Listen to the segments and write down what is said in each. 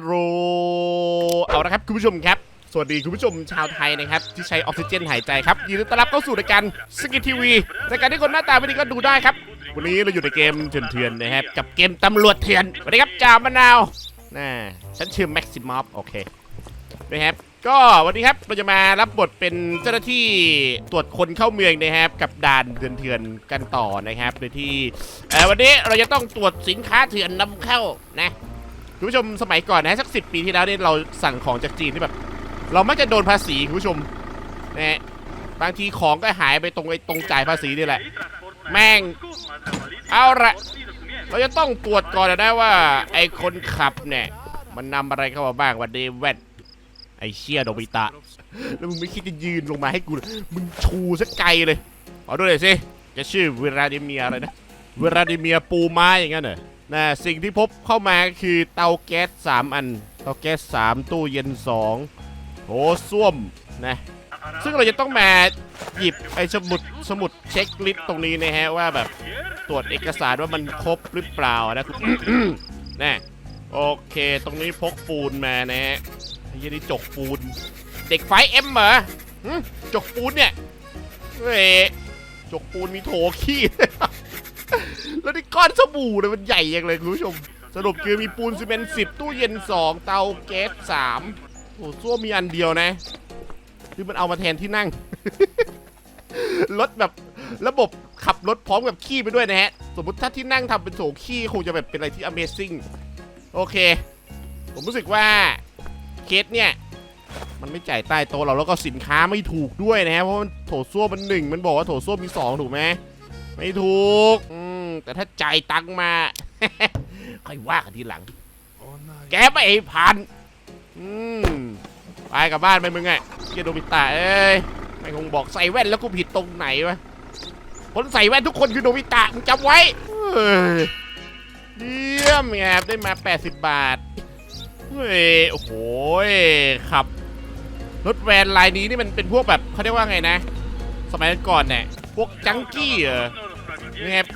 โรเอาละครับคุณผู้ชมครับ สวัสดีคุณผู้ชมชาวไทยนะครับ ที่ใช้ออกซิเจนหายใจครับ ยินดีต้อนรับเข้าสู่รายการสกิททีวีรายการที่คนหน้าตาไม่ดีก็ดูได้ครับ วันนี้เราอยู่ในเกมเถื่อนๆนะครับ กับเกมตำรวจเถื่อนสวัสดีครับจ่ามะนาวน่าฉันชื่อแม็กซิมอฟโอเคนะครับก็วันนี้ครับเราจะมารับบทเป็นเจ้าหน้าที่ตรวจคนเข้าเมืองนะครับ กับด่านเถื่อนๆกันต่อนะครับโดยที่เอ่วันนี้เราจะต้องตรวจสินค้าเถื่อนนำเข้านะ คุณผู้ชมสมัยก่อนนะสักสิปีที่แล้วเนี่ยเราสั่งของจากจีนที่แบบ เรามักจะโดนภาษีคุณผู้ชมนะฮะบางทีของก็หายไปตรงไอ้ตรงจ่ายภาษีนี่แหละ แม่ง เอาละเราจะต้องตรวจก่อนนะว่า ไอ้คนขับเนี่ย มันนำอะไรเข้ามาบ้างวันเดแวนไอ้เชี่ยโดบิตะ แล้วมึงไม่คิดจะยืนลงมาให้กู มึงชูสักไกลเลยขอดูหน่อยสิจะชื่อเวลาดิเมียอะไรนะ เวลาดิเมียปูไม้อย่างนั้นเหรอ นะสิ่งที่พบเข้ามาคือเตาแก๊ส3อัน เตาแก๊ส3ตู้เย็น2โถส้วมนะซึ่งเราจะต้องมาหยิบไอ้สมุดสมุดเช็คลิสต์ตรงนี้นะฮะว่าแบบตรวจเอกสารว่ามันครบหรือเปล่านะคุณนะโอเค ตรงนี้พกปูนมานะฮะไอ้ยี่นี่จกปูน เด็กไฟเอ็มเหรอจกปูนเนี่ยเฮ้ยจกปูนมีโถขี้ แล้วนี่ก้อนสบู่เลยมันใหญ่ยังเลยคุณผู้ชม สรุปคือมีปูนซีเมนต์สิบตู้เย็นสองเตาแก๊สสามโอ้ส้วมมีอันเดียวนะคือมันเอามาแทนที่นั่ง รถแบบระบบขับรถพร้อมกับขี้ไปด้วยนะฮะ สมมติถ้าที่นั่งทำเป็นโถขี้คงจะแบบเป็นอะไรที่ Amazing โอเค ผมรู้สึกว่าเคสเนี่ย มันไม่จ่ายใต้โต๊ะเราแล้วก็สินค้าไม่ถูกด้วยนะฮะ เพราะมันโถส้วมมันหนึ่งมันบอกว่าโถส้วมมีสองถูกไหมไม่ถูก อื แต่ถ้าจ่ายตังค์มา ค่อยว่ากันทีหลัง แกไม่ผ่านอืมไปกลับบ้านไปมึงไงเกียโดมิตะเอ้ยไม่คงบอกใส่แว่นแล้วกูผิดตรงไหนวะคนใส่แว่นทุกคนคือโดมิตะมึงจำไว้เฮ้ยเยี่ยมไงได้มา 80 บาทเฮ้ยโอ้โหยขับรถแวนลายนี้นี่มันเป็นพวกแบบเขาเรียกว่าไงนะ สมัยก่อนเนี่ยพวกจังกี้เหรอเนี่ย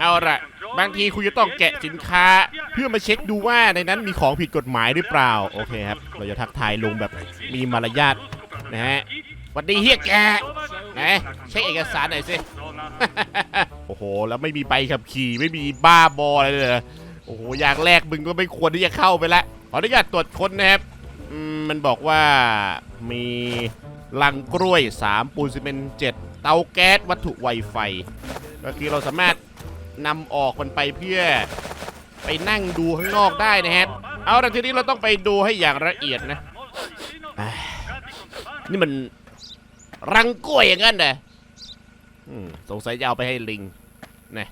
เอาละบางทีคุณจะต้องแกะสินค้า เพื่อมาเช็คดูว่าในนั้นมีของผิดกฎหมายหรือเปล่า โอเคครับ เราจะทักทายลุงแบบมีมารยาทนะฮะวัดดีเฮียแกนะเช็คเอกสารหน่อยสิ โอ้โห แล้วไม่มีใบขับขี่ไม่มีบ้าบออะไรเลยโอ้โหอย่างแรกมึงก็ไม่ควรที่จะเข้าไปละขออนุญาตตรวจค้นนะครับมมันบอกว่ามีลังกล้วย 3 ปูนซีเมนต์7เตาแก๊สวัตถุไวไฟ ก็คือเราสามารถ นำออกมันไปเพื่อ ไปนั่งดูข้างนอกได้นะครับเอาละทีนี้เราต้องไปดูให้อย่างละเอียดนะ นี่มันรังกล้วยอย่างนั้นเหรออืมสงสัยจะเอาไปให้ลิงนะ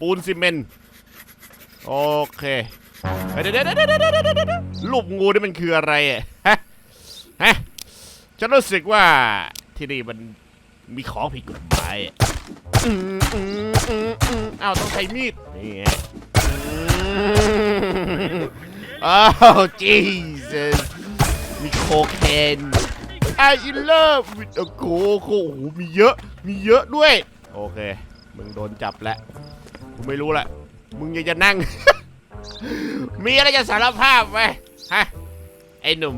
ปูนซีเมนต์โอเคเดี๋ยวเดี๋ยวเดี๋ยวเดี๋ยวเดี๋ยวเดี๋ยวเดี๋ยวรูปงูนี่มันคืออะไรอะฮะฮะฉันรู้สึกว่าที่นี่มันมีของผิดกฎหมาย อะอืมอืมอืมอืมอ้าวต้องใช้มีด นี่ไงอืมอ้าว Jesus มีโคเคน I in love with a coco โอ้โหมีเยอะ มีเยอะด้วย โอเค มึงโดนจับแล้วกูไม่รู้แหละ มึงยังจะนั่ง มีอะไรจะสารภาพไหมฮะ ไอ้หนุ่ม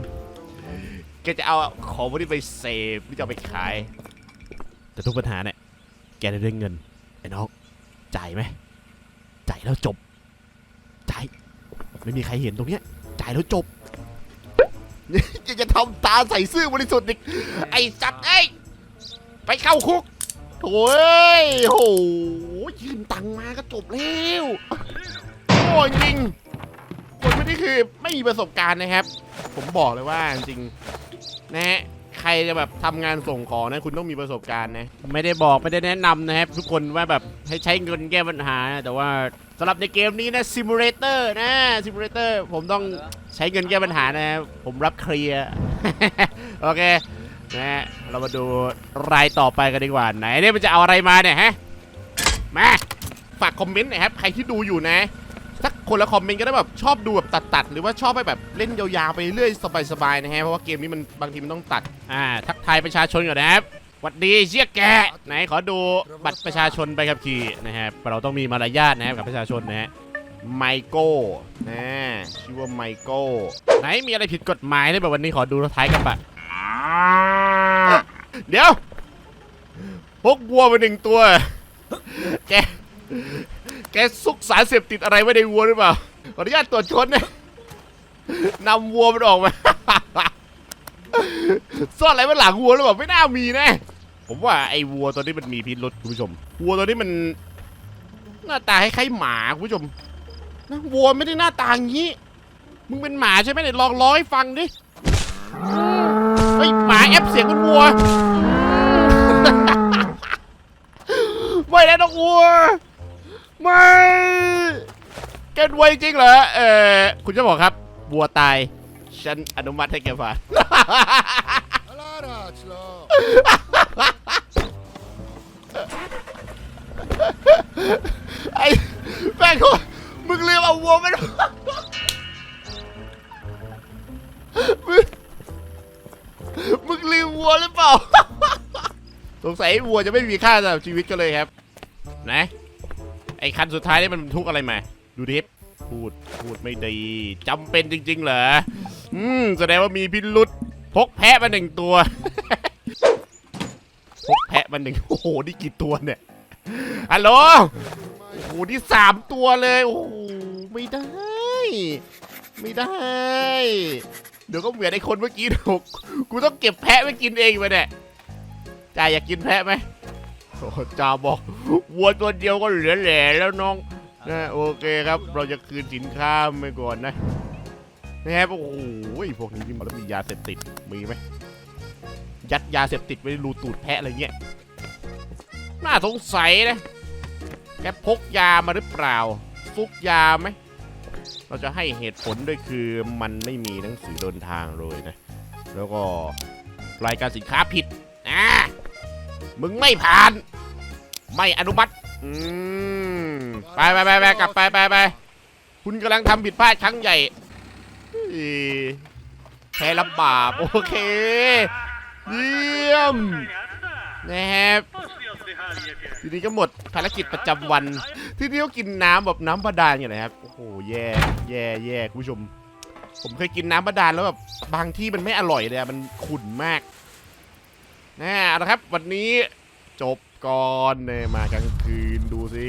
แกจะเอาของพวกนี้ไปเสพหรือจะเอาไปขาย แต่ทุกปัญหาเนี่ย แกได้เรื่องเงิน ไอ้น้องจ่ายไหมจ่ายแล้วจบจ่ายไม่มีใครเห็นตรงเนี้ยจ่ายแล้วจบยังจะทำตาใส่ซื่อบริสุทธิ์อีกไอ้จัดไอ้ไปเข้าคุกโถ่เอ้ยโหยืมตังค์มาก็จบแล้วโอ้ยจริงคนไม่ได้คือไม่มีประสบการณ์นะครับ ผมบอกเลยว่าจริงนะฮะ รจะแบบทำงานส่งของนะคุณต้องมีประสบการณ์นะไม่ได้บอกไม่ได้แนะนำนะครับทุกคนว่าแบบให้ใช้เงินแก้ปัญหานะแต่ว่าสำหรับในเกมนี้นะซิมูเลเตอร์นะซิมูเลเตอร์ผมต้องใช้เงินแก้ปัญหานะครับผมรับเคลียร์ โอเคนะฮะเรามาดูรายต่อไปกันดีกว่าไหนเนี่ยมันจะเอาอะไรมาเนี่ยฮะมาฝากคอมเมนต์หน่อยครับใครที่ดูอยู่นะ สักคนละคอมเมนต์ก็ได้แบบชอบดูแบบตัดๆ หรือว่าชอบไปแบบเล่นยาวๆไปเรื่อยสบายๆนะฮะเพราะว่าเกมนี้มันบางทีมันต้องตัดอ่าทักทายประชาชนก่อนนะครับหวัดดีเชี่ยแกไหนขอดูบัตรประชาชนไปขับขี่นะครับเราต้องมีมารยาทนะครับกับประชาชนนะฮะไมโก้นะชื่อว่าไมโก้ไหนมีอะไรผิดกฎหมายเลยแบบวันนี้ขอดูท้ายกระบะเดี๋ยวพกวัวมาหนึ่งตัวแก แกซุกสารเสพติดอะไรไว้ในวัวหรือเปล่า ขออนุญาตตรวจค้นนะนำวัวมันออกมา ซ่อนอะไรไว้หลังวัวหรือเปล่าไม่น่ามีแนะผมว่าไอ้วัวตัวนี้มันมีพิรุษคุณผู้ชม วัวตัวนี้มัน หน้าตาคล้ายหมาคุณผู้ชมนะวัวไม่ได้หน้าตาอย่างนี้ มึงเป็นหมาใช่ไหมเนี่ยลองร้อยฟังดิเฮ้ยหมาแอปเสียงเป็นวัวไม่นะน้องวัว แกรวยจริงเหรอเออคุณเจะบอกครับวัวตาย ฉันอนุมัติให้แกผ่าน ไอ้แม่งเขามึงลืมเอาวัวมันมึงมึงลืมวัวหรือเปล่า สงสัยวัวจะไม่มีค่าสำหรับชีวิตก็เลยครับไหนไอ้คันสุดท้ายนี่มันบรรทุกอะไรมา ดูดิพูดพูดไม่ดีจำเป็นจริง ๆ เหรออืมแสดงว่ามีพิรุษพกแพะมาหนึ่งตัว พกแพะมาหนึ่งโอ้โหนี่กี่ตัวเนี่ยฮัลโหลโอ้โหนี่สามตัวเลยโอ้โหไม่ได้ ไม่ได้ เดี๋ยวก็เหมือนไอ้คนเมื่อกี้ถูกกูต้องเก็บแพะไว้กินเองไปเนี่ยจ่าอยากกินแพะไหมโอ้จ่าบอกวัวตัวเดียวก็เหลือแหล่แล้วน้อง นะโอเคครับเราจะคืนสินค้าไปก่อนนะนะครับโอ้โหพวกนี้นี่มันแล้วมียาเสพติดมีไหมยัดยาเสพติดไว้ในรูตูดแพะอะไรเงี้ยน่าสงสัยนะแกพกยามาหรือเปล่าซุกยาไหมเราจะให้เหตุผลด้วยคือมันไม่มีหนังสือเดินทางเลยนะ แล้วก็รายการสินค้าผิดอะมึงไม่ผ่าน ไม่อนุมัติ อืม ไปไปไปไปกลับไปไปไปคุณกำลังทำผิดพลาดครั้งใหญ่แพ้รับบาปโอเค เยี่ยมนะครับทีนี้ก็หมดภารกิจประจำวัน ที่นี่ก็กินน้ำแบบน้ำบาดาลอย่างไรครับ โอ้โห แย่ แย่ แย่คุณผู้ชม ผมเคยกินน้ำบาดาลแล้วแบบบางที่มันไม่อร่อยเลยมันขุ่นมากนะเอาละครับ วันนี้จบก่อนเนี่ยมากลางคืนดูสิ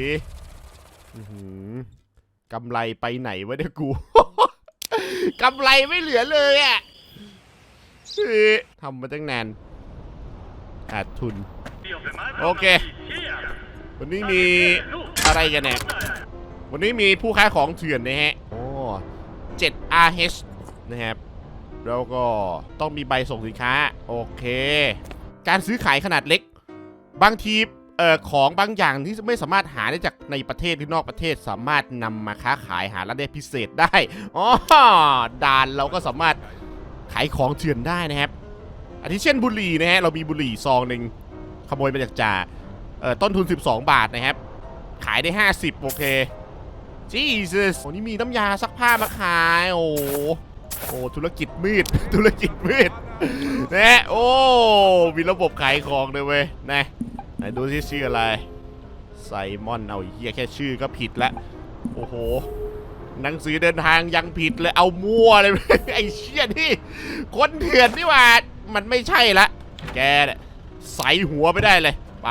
กำไรไปไหนวะเนี่ยกู กำไรไม่เหลือเลยอะทำมาตั้งนานขาดทุน โอเค วันนี้มีอะไรกันเนี่ย วันนี้มีผู้ค้าของเถื่อนนะฮะ โอ้ 7RH นะครับ แล้วก็ต้องมีใบส่งสินค้า โอเค การซื้อขายขนาดเล็ก บางที เอ่อของบางอย่างที่ไม่สามารถหาได้จากในประเทศหรือนอกประเทศสามารถนำมาค้าขายหาราได้พิเศษได้อ๋อด่านเราก็สามารถขายของเถื่อนได้นะครับอาทิเช่นบุหรี่นะฮะเรามีบุหรี่ซองหนึ่งขโมยมาจากจ่าเอ่อต้นทุน 12 บาทนะครับ ขายได้ 50 โอเค Jesus โอ้นี่มีน้ำยาซักผ้ามาขาย โอ้โหโอ้ธุรกิจมืด ธุรกิจมืดนะโอ้ มีระบบขายของเลยเว้ยนะ ไหนดูที่ชื่ออะไร ไซมอน เอาไอ้เฮียแค่ชื่อก็ผิดแล้วโอ้โห หนังสือเดินทางยังผิดเลย เอามั่วเลย ไอ้เชี่ยนี่คนเถื่อนนี่หว่า มันไม่ใช่ละ แกเนี่ยใส่หัวไม่ได้เลย ไป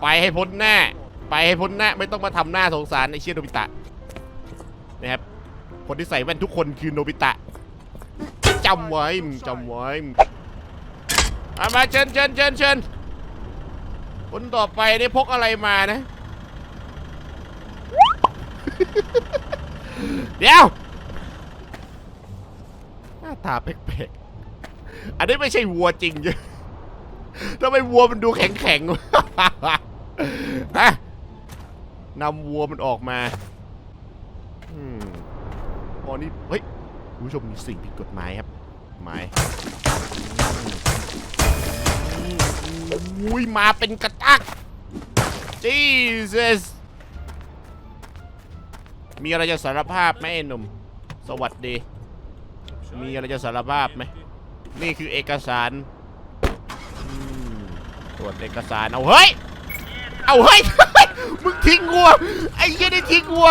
ไปให้พ้นหน้า ไปให้พ้นหน้า ไม่ต้องมาทำหน้าสงสารไอ้เชี่ยโนบิตะ นะครับ คนที่ใส่แว่นทุกคนคือโนบิตะจำไว้มึงจำไว้มึงเอามาเชิญเชิญเชิญเชิญ คนต่อไปได้พกอะไรมานะ เดี๋ยว หน้าตาแปลกๆ อันนี้ไม่ใช่วัวจริงจ้ะทำไมวัวมันดูแข็งๆวะฮะนำวัวมันออกมาอืมอ๋อนี่เฮ้ย คุณผู้ชมมีสิ่งผิดกฎหมายครับหมายอืม อุ้ยมาเป็นกระตัก Jesus มีอะไรจะสารภาพไหมไอ้หนุ่ม สวัสดี มีอะไรจะสารภาพไหม นี่คือเอกสารอืมตรวจเอกสาร เอาเฮ้ย เอาเฮ้ย มึงทิ้งวัว ไอ้เหี้ยนี่ทิ้งวัว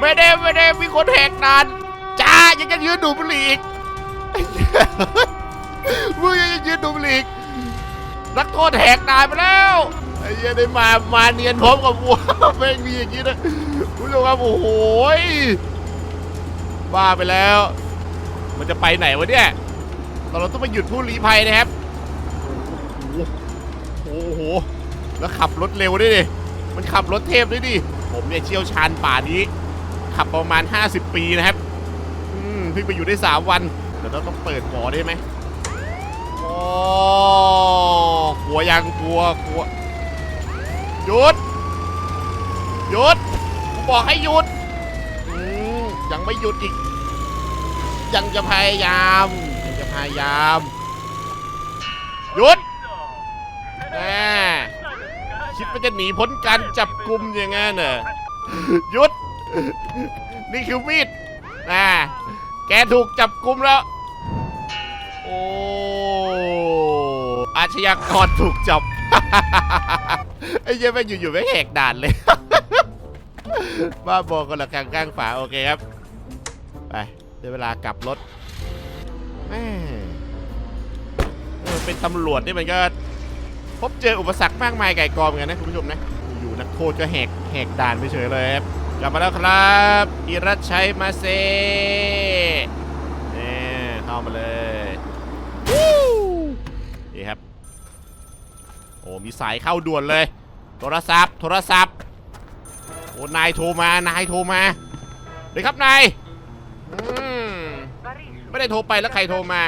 ไม่ได้ไม่ได้มีคนแหกด่านจ้ายังจะยืนดูบุหรี่อีก มึงยังจะยืนดูบุหรี่อีก นักโทษแหกด่านไปแล้วไอ้เหี้ยังได้มามาเนียนพร้อมกับวัวไม่งมีอย่างนี้นะคุณผู้ชมครับโอ้โหบ้าไปแล้ว มันจะไปไหนวะเนี่ยเราต้องไปหยุดผู้ลี้ภัยนะครับโอ้โหโอ้โหแล้วขับรถเร็วด้วยดิมันขับรถเทพด้วยดิผมเนี่ยเชี่ยวชาญป่านี้ ขับประมาณ 50 ปีนะครับอืมเพิ่งไปอยู่ได้ 3 วันเดี๋ยวเราต้องเปิดหมอได้ไหมโอ้ กลัวยังกลัวกลัวหยุดหยุดกูบอกให้หยุดอืมยังไม่หยุดอีก ยังจะพยายามยังจะพยายามหยุดแน่คิดว่าจะหนีพ้นการจับกลุ่มอย่างงั้นเหรอหยุด นี่คือมีดนะแกถูกจับกลุ่มแล้ว โอ้ อาชญากรถูกจับ ไอ้เหี้ยังไม่งอยู่ๆไม่งแหกด่านเลย บ้าบอกันละกลางกลางฝาโอเคครับ ไปได้เวลากลับรถแม่เออเป็นตำรวจนี่มันก็ พบเจออุปสรรคมากมายไก่กองเหมือนกันนะคุณผู้ชมนะ อยู่นักโทษก็แหกแหกด่านไปเฉยเลยครับกลับมาแล้วครับอิรัชชัยมาเซนี่เข้ามาเลย อ้มีสายเข้าด่วนเลย โทรศัพท์ โทรศัพท์ โอ้นายโทรมานายโทรมาเลยครับนายไม่ได้โทรไปแล้วใครโทรมา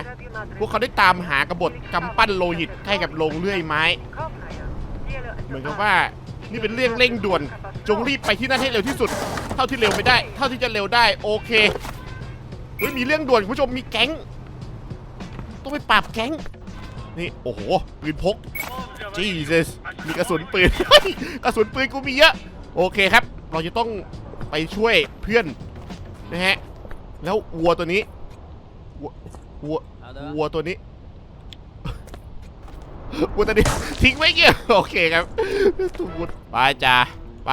พวกเขาได้ตามหากบฏกำปั้นโลหิตให้กับโรงเลื่อยไม้ เหมือนกับว่านี่เป็นเรื่องเร่งด่วน จงรีบไปที่นั่นให้เร็วที่สุด เท่าที่เร็วไปได้ เท่าที่จะเร็วได้ โอเคเฮ้ยมีเรื่องด่วนคุณผู้ชมมีแก๊ง ต้องไปปราบแก๊ง นี่โอ้โหปืนพก Jesus มีกระสุนปืนเฮ้ยกระสุนปืนกูมีเยอะโอเคครับ เราจะต้องไปช่วยเพื่อนนะฮะแล้ววัวตัวนี้วัววัววัวตัวนี้วัวตัวนี้ทิ้งไว้เงี้ยโอเคครับทุกคนไปจ้าไป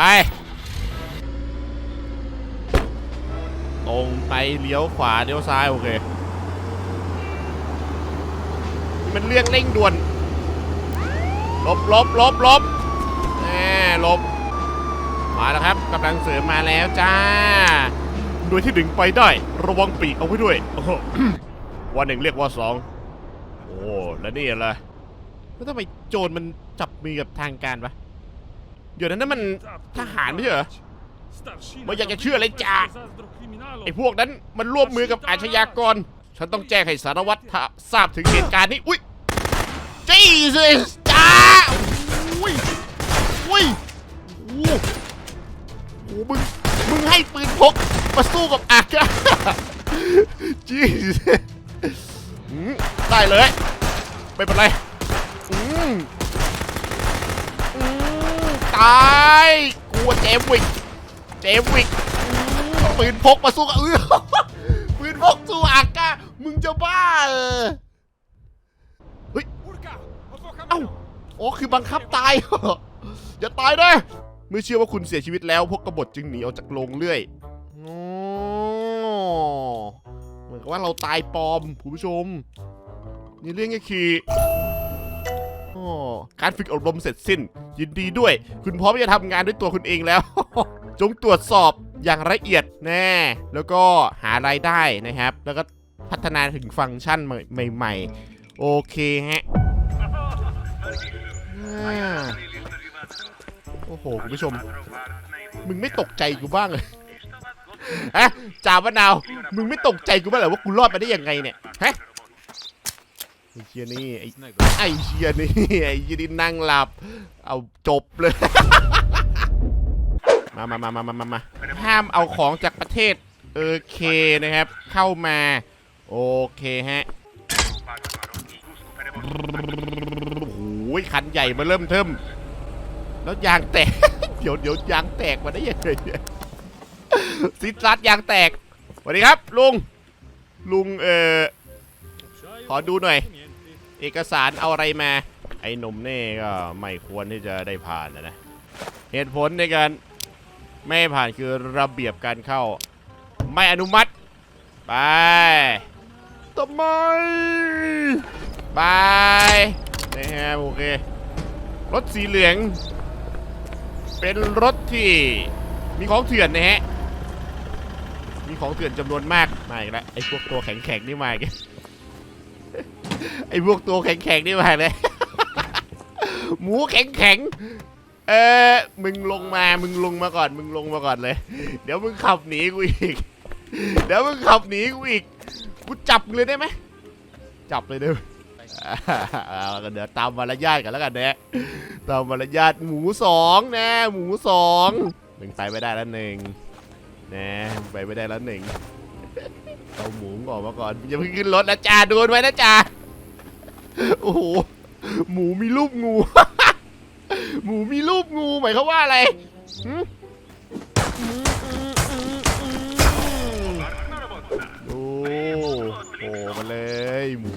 ตรงไปเลี้ยวขวาเลี้ยวซ้ายโอเค มันเรื่องเร่งด่วนหลบหลบหลบหลบแหมหลบ มาแล้วครับกำลังเสริมมาแล้วจ้า โดยที่ดึงไปได้ ระวังปีกเอาไว้ด้วยโอ้โหวันหนึ่งเรียกว่าสองโอ้แล้วนี่อะไรแล้วทำไมโจรมันจับมือกับทางการวะเดี๋ยวนั้นนั่นมันทหารไม่ใช่เหรอไม่อยากจะเชื่อเลยจ้าไอ้พวกนั้นมันร่วมมือกับอาชญากร ฉันต้องแจ้งให้สารวัตรทราบถึงเหตุการณ์นี้ อุ้ย Jesus จ้าอุ้ย อุ้ยโอ้โหมึง มึงให้ปืนพกมาสู้กับอาชญา Jesus ได้เลย ไม่เป็นไรอืมอืมตายกลัวเจมวิก เจมวิกปืนพกมาสู้กับเออ ปืนพกสู้อากามึงจะบ้าเออเอ้าอ๋อคือบังคับตายอย่าตายนะเมื่อเชื่อว่าคุณเสียชีวิตแล้ว พวกกบฏจึงหนีออกจากโรงเรื่อยอ๋อเหมือนกับว่าเราตายปลอมคุณผู้ชม นี่เรื่องก็คืออ๋อการฝึกอบรมเสร็จสิ้น ยินดีด้วย คุณพร้อมที่จะทำงานด้วยตัวคุณเองแล้ว จงตรวจสอบ อย่างละเอียดแน่ แล้วก็หารายได้นะครับ แล้วก็พัฒนาถึงฟังก์ชันใหม่ ๆ โอเคฮะโอ้โห คุณผู้ชม มึงไม่ตกใจกูบ้างเลยฮะจ่ามะนาว มึงไม่ตกใจกูบ้างเหรอว่ากูรอดมาได้ยังไงเนี่ยฮะไอ้เชียนี่ไอ้ไอเชียนี่ไอ้เชียนี่นั่งหลับ เอาจบเลย มามามามามามามาห้ามเอาของจากประเทศเออเคนะครับ เข้ามา โอเคฮะโอ้โหคันใหญ่มาเริ่มเทิมแล้วยางแตก เดี๋ยวเดี๋ยวยางแตกมาได้ยังไงซิดรัดยางแตกสวัสดีครับ ลุง ลุงเออขอดูหน่อย เอกสารเอาอะไรมา ไอ้หนุ่มนี่ก็ไม่ควรที่จะได้ผ่านนะนะ เหตุผลในการ ไม่ผ่านคือระเบียบการเข้า ไม่อนุมัติ ไปทำไมไปนะฮะโอเค รถสีเหลือง เป็นรถที่มีของเถื่อนนะฮะ มีของเถื่อนจำนวนมาก มาอีกแล้วไอ้พวกตัวแข็งๆนี่มาอีกไอ้พวกตัวแข็งๆนี่มาเลยหมูแข็งๆ เออมึงลงมา มึงลงมาก่อน มึงลงมาก่อนเลย เดี๋ยวมึงขับหนีกูอีก เดี๋ยวมึงขับหนีกูอีก กูจับมึงเลยได้ไหม จับเลยได้ไหมเอากันเดี๋ยวตามมารยาทกันแล้วกันนะตามมารยาทหมูสองนะ หมูสองมึงไปไม่ได้แล้วหนึ่งนะไปไม่ได้แล้วหนึ่งเอาหมูออกมาก่อนอย่าเพิ่งขึ้นรถนะจ่าโดนไว้นะจ่าโอ้โหหมูมีรูปงู หมูมีรูปงูหมายเขามว่าอะไรหึอืมอืมอืมอืมโอ้มาเลย หมู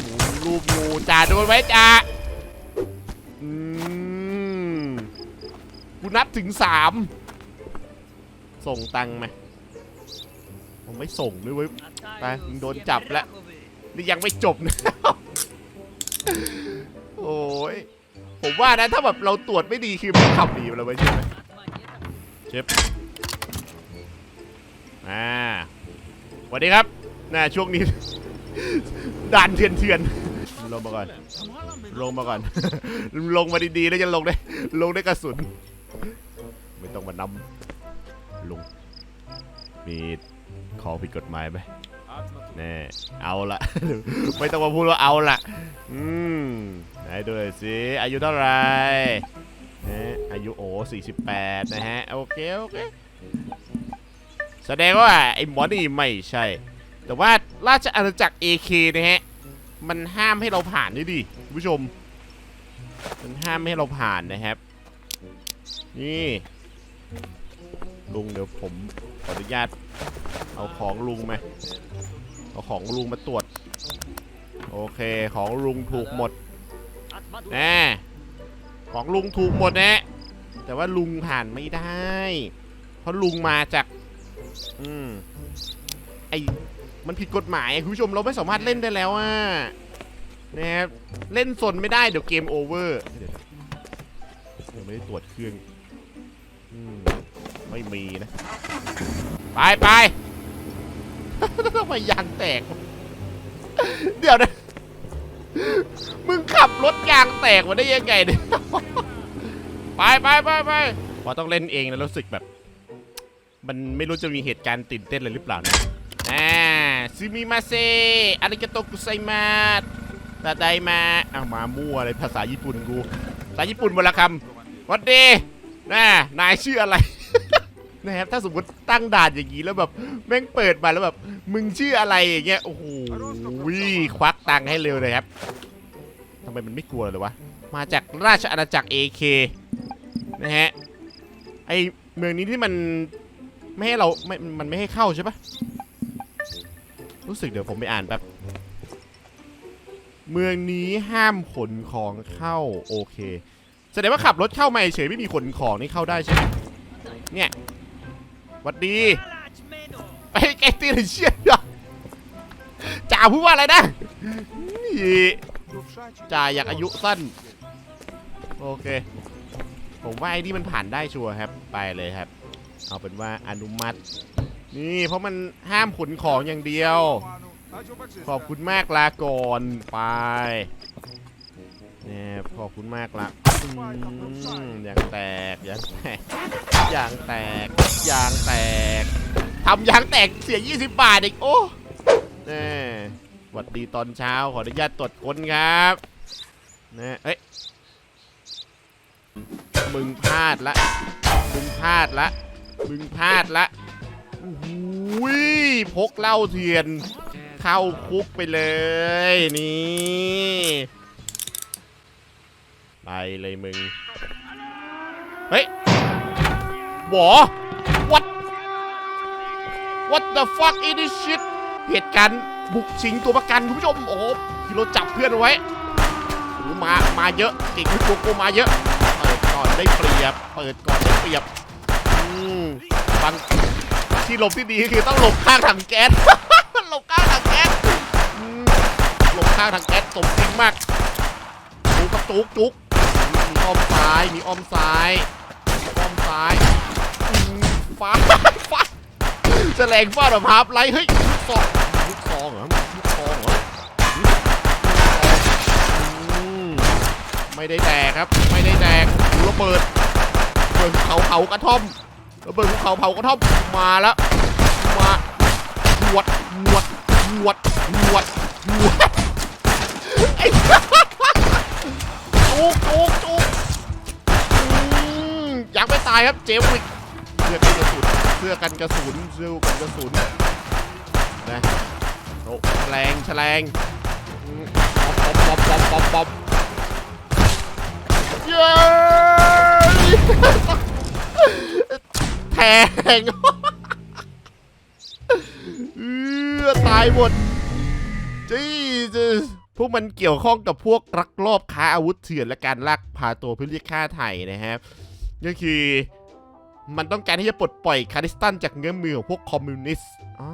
หมูมีรูปงูจ่าโดนไว้จ่าอืมกูนับถึงสาม ส่งตังค์ไหมผมไม่ส่งด้วยเว้ย ไปมึงโดนจับแล้ว นี่ยังไม่จบนะ ว่านะถ้าแบบเราตรวจไม่ดีคือมันขับหนีไปแล้วไว้ยใช่ไหมเชฟอ่าสวัสดีครับน่าช่วงนี้ ด่านเถื่อนเถื่อนๆลงมาก่อน ลงมาก่อน ลงมาดีๆแล้วจะลงได้ ลงได้กระสุน ไม่ต้องมานำลง มีของผิดกฎหมายไหมแน่เอาละ ไม่ต้องมาพูดว่าเอาละ อืม ไหนดูหน่อยสิอายุเท่าไหรนะอายุโอ้48 นะฮะ โอเค โอเค แสดงว่า ไอ้หมอนี่ไม่ใช่ แต่ว่าราชอาณาจักร AK นะฮะ มันห้ามให้เราผ่านด้วยดิคุณผู้ชม มันห้ามไม่ให้เราผ่านนะครับ นี่ ลุงเดี๋ยวผมขออนุญาต เอาของลุงมาเอาของลุงมาตรวจ โอเค ของลุงถูกหมด แน่ของลุงถูกหมดนะแต่ว่าลุงผ่านไม่ได้ เพราะลุงมาจาก อืมไอมันผิดกฎหมายคุณผู้ชมเราไม่สามารถเล่นได้แล้วอะนะครับเล่นสนไม่ได้เดี๋ยวเกมโอเวอร์เดี๋ยวเดี๋ยวไม่ได้ตรวจเครื่องอืมไม่มีนะ ไปไปทำไมยางแตก เดี๋ยวนะ มึง รถยางแตกมาได้ยังไงเนี่ย ไปไปไปไปพอต้องเล่นเองแล้วรู้สึกแบบ มันไม่รู้จะมีเหตุการณ์ตื่นเต้นอะไรหรือเปล่านะอ่าซูมิมาเซอาริกาโตกุไซมาตาไดมาเอามามั่วอะไรภาษาญี่ปุ่นกูภาษาญี่ปุ่นบนละคำวัดดีน่านายชื่ออะไรนะครับถ้าสมมติตั้งด่านอย่างนี้แล้วแบบแม่งเปิดมาแล้วแบบ มึงชื่ออะไรอย่างเงี้ยโอ้โหควักตังค์ให้เร็วเลยครับทำ ไมมันไม่กลัวเลยวะ มาจากราชอาณาจักร AK นะฮะ ไอเมืองนี้ที่มันไม่ให้เราไม่มันไม่ให้เข้าใช่ปะรู้สึกเดี๋ยวผมไปอ่านแป๊บ เมืองนี้ห้ามขนของเข้าโอเคแสดงว่าขับรถเข้ามาเฉยไม่มีขนของนี่เข้าได้ใช่ไหมเนี่ยหวัดดีไอ้ไอ้ตีนเชี่ยจ่าพูดว่าอะไรนะนี่ จ่ายอยากอายุสั้น โอเค ผมว่าไอ้นี่มันผ่านได้ชัวร์ครับ ไปเลยครับ เอาเป็นว่าอนุมัติ นี่เพราะมันห้ามขนของอย่างเดียว ขอบคุณมากลาก่อนไปเนี่ยขอบคุณมากละอืมยางแตกอย่างแตกอยางแตกยางแตกทำอย่างแตกเสีย 20 บาทอีกโอ้แน่ส วัสดีตอนเช้าขออนุญาตตรวจค้นครับนะเอ้ยมึงพลาดละ มึงพลาดละ มึงพลาดละโอ้โหพกเหล้าเทียนเข้าคุกไปเลยนี่ไปเลยมึง เฮ้ยหวอ what what the fuck is this shit เหตุการณ์ บุกชิงตัวประกันคุณผู้ชมโอ้โหที่รจับเพื่อนเอาไว้โอ้มามาเยอะเก่งที่ตัวกูมาเยอะเปิดก่อนได้เปรียบ เปิดก่อนได้เปรียบอืมฟังที่หลบที่ดีคือต้องหลบข้างถังแก๊สหลบข้างถังแก๊สอืมหลบข้างถังแก๊สสมจริงมากจุกกับจุกจุกมีอ้อมซ้ายมีอ้อมซ้ายอ้อมซ้ายฟ้าฟ้าแฉลงฟาดแบบฮาร์ปไลท์เฮ้ยลูกซอง ลูกซองเหรอลูกซองเหรอไม่ได้แดกครับ ไม่ได้แดกระเบิดระเบิดเขาเผากระท่อมระเบิดภูเขาเผากระท่อมมาแล้วมาหวดหวดหวดหวดหวดไอ้จุกจุกจุกอืมยังไม่ตายครับเจวิกเสื้อกันกระสุนเสื้อกันกระสุนเสื้อกันกระสุนนะ โอ้แฉลงแฉลงอืมป๊อปป๊อปป๊อปป๊อปป๊อปเย้แทงเออตายหมดจีพวกมันเกี่ยวข้องกับพวกรักลอบค้าอาวุธเถื่อนและการลักพาตัวเพื่อเรียกค่าไถ่นะครับก็คือมันต้องการที่จะปลดปล่อยคาริสตันจากเงื้อมือของพวกคอมมิวนิสต์อ่า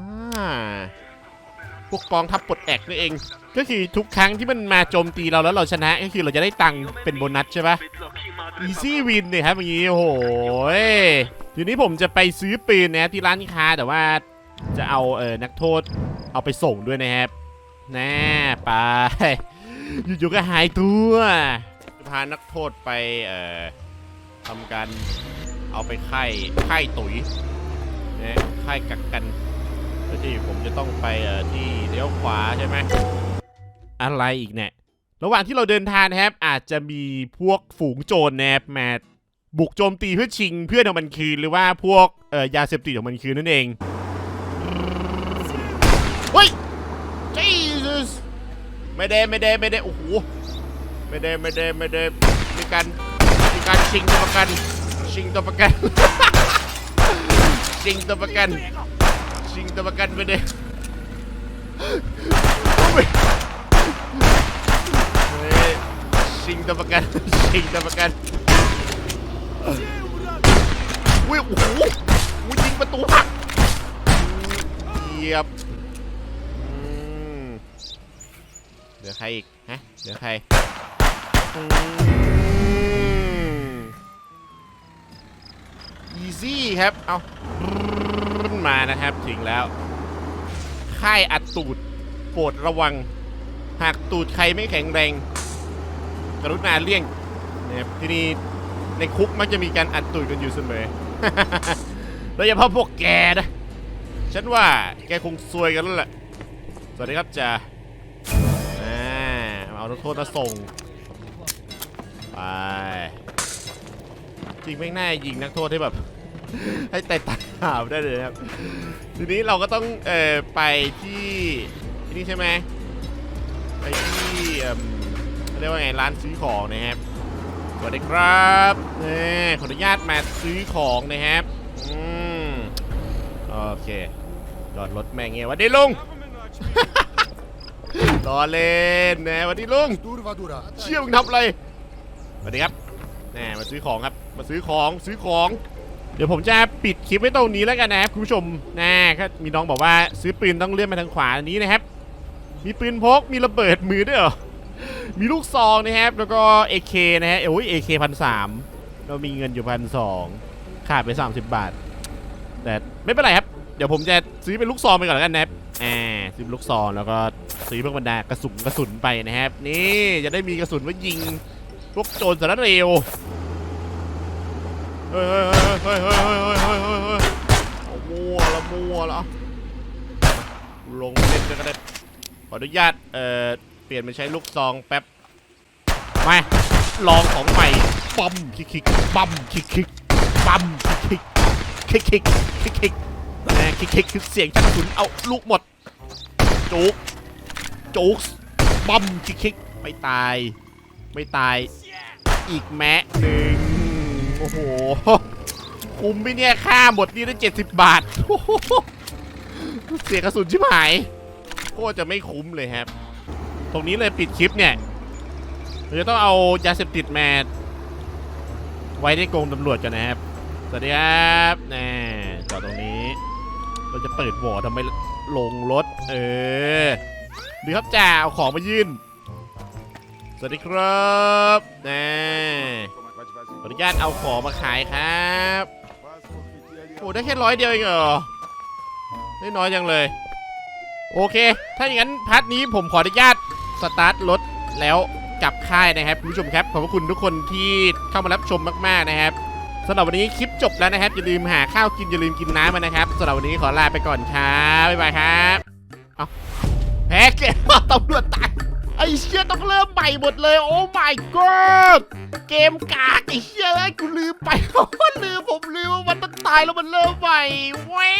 พวกกองทัพปลดแอกนั่นเอง ก็คือทุกครั้งที่มันมาโจมตีเราแล้วเราชนะก็คือเราจะได้ตังค์เป็นโบนัสใช่ปะ Easy Win เนี่ยครับอย่างนี้โอ้โหยทีนี้ผมจะไปซื้อปืนนะที่ร้านค้าแต่ว่าจะเอาเออนักโทษเอาไปส่งด้วยนะครับแน่ไปอยู่ๆก็หายตัวจะพานักโทษไปเอ่อทำการเอาไปไข่ไข่ตุ๋ยนะไข่กักกัน แล้วที่ผมจะต้องไปเอ่อที่เลี้ยวขวาใช่ไหมอะไรอีกเนี่ย ระหว่างที่เราเดินทางนะครับอาจจะมีพวกฝูงโจรนะครับมาบุกโจมตีเพื่อชิงเพื่อนของมันคืนหรือว่าพวกเอ่อยาเสพติดของมันคืนนั่นเองเฮ้ย Jesus ไม่ได้ไม่ได้ไม่ได้โอ้โหไม่ได้ไม่ได้ไม่ได้มีการมีการชิงตัวประกัน ชิงตัวประกัน ชิงตัวประกัน ชิงตัวประกันไม่ได้โอ้ยเฮ้ยชิงตัวประกันชิงตัวประกันอุ้ยโอ้โหอุ้ยยิงประตูหักเหยียบเหลือใครอีกฮะเหลือใครอีซี่ครับ เอา มานะครับถึงแล้วค่ายอัดตูดโปรดระวัง หากตูดใครไม่แข็งแรง กรุณาเลี่ยงนะครับที่นี่ในคุกมักจะมีการอัดตูดกันอยู่เสมอโดยเฉพาะพวกแกนะฉันว่าแกคงซวยกันแล้วแหละสวัสดีครับจ่าอ่าเอาโทษมาส่งไปจริงไม่งน่ายิงนักโทษให้แบบ ให้ไต่ตาหาวได้เลยครับ ทีนี้เราก็ต้องเอ่อไปที่ที่นี่ใช่ไหมไปที่เอิ่มเรียกว่าไงร้านซื้อของนะครับสวัสดีครับนี่ขออนุญาตมาซื้อของนะครับอืมโอเคจอดรถแม่งเงี้ยวัสดีลุงรอเล่นนะวัสดีลุงเชี่ยมึงทำอะไรสวัสดีครับแน่มาซื้อของครับ มาซื้อของซื้อของ เดี๋ยวผมจะปิดคลิปไว้ตรงนี้แล้วกันนะครับคุณผู้ชมนะก็มีน้องบอกว่าซื้อปืนต้องเลื่อนมาทางขวาอันนี้นะครับ มีปืนพกมีระเบิดมือด้วยเหรอมีลูกซองนะครับ แล้วก็ AK นะฮะโอ้ย AK พันสามเรามีเงินอยู่พันสองขาดไป 30 บาท แต่ไม่เป็นไรครับ เดี๋ยวผมจะซื้อเป็นลูกซองไปก่อนแล้วกันนะครับอ่าซื้อลูกซองแล้วก็ซื้อพวกบรรดากระสุนกระสุนไปนะครับ นี่จะได้มีกระสุนไว้ยิงพวกโจรสารเร็ว เฮ้ยเฮ้ยเฮ้ยเฮ้ยเฮ้ยเฮ้ยเฮ้ยเฮ้ยเฮ้ยเอามั่วละมั่วละลงเล่นกันก็ได้ขออนุญาตเอ่อเปลี่ยนมาใช้ลูกซองแป๊บมาลองของใหม่ปั๊มคิกคิกปั๊มคิกคิกปั๊มคิกคิกคิกคิกคิกแหม่คิกคิกคือเสียงชักกระสุนเอาลูกหมดจุกจุกปั๊มคิกคิกไม่ตาย ไม่ตาย อีกแม้หนึ่ง อ้โห คุ้มไหมเนี่ยค่าหมดนี่ได้เจ็ดสิบบาท เสียกระสุนชิบหาย โคตรจะไม่คุ้มเลยครับ ตรงนี้เลยปิดคลิปเนี่ยเราจะต้องเอายาเสพติดมาไว้ในกรงตำรวจกันนะครับ สวัสดีครับแน่จอดตรงนี้ เราจะเปิดบ่อทำไมลงรถ เออดีครับจ่าเอาของมายื่น สวัสดีครับแน่ ออนุญาตเอาของมาขายครับโอ้ได้แค่ร้อยเดียวเองเหรอได้น้อยจังเลย โอเค ถ้าอย่างนั้นพาร์ทนี้ผมขออนุญาตสตาร์ทรถแล้วกลับค่ายนะครับคุณผู้ชมครับขอบพระคุณทุกคนที่เข้ามารับชมมากๆนะครับสำหรับวันนี้คลิปจบแล้วนะครับอย่าลืมหาข้าวกินอย่าลืมกินน้ำมานะครับสำหรับวันนี้ขอลาไปก่อนครับบ๊ายบายครับเอาแพ้เกมตำรวจตายไอ้เชี่ยต้องเริ่มใหม่หมดเลย โอ้ my god เกมกากไอ้เชี่ยเอ้ยกูลืมไปลืมผมลืมว่ามันต้องตายแล้วมันเริ่มใหม่เว้ย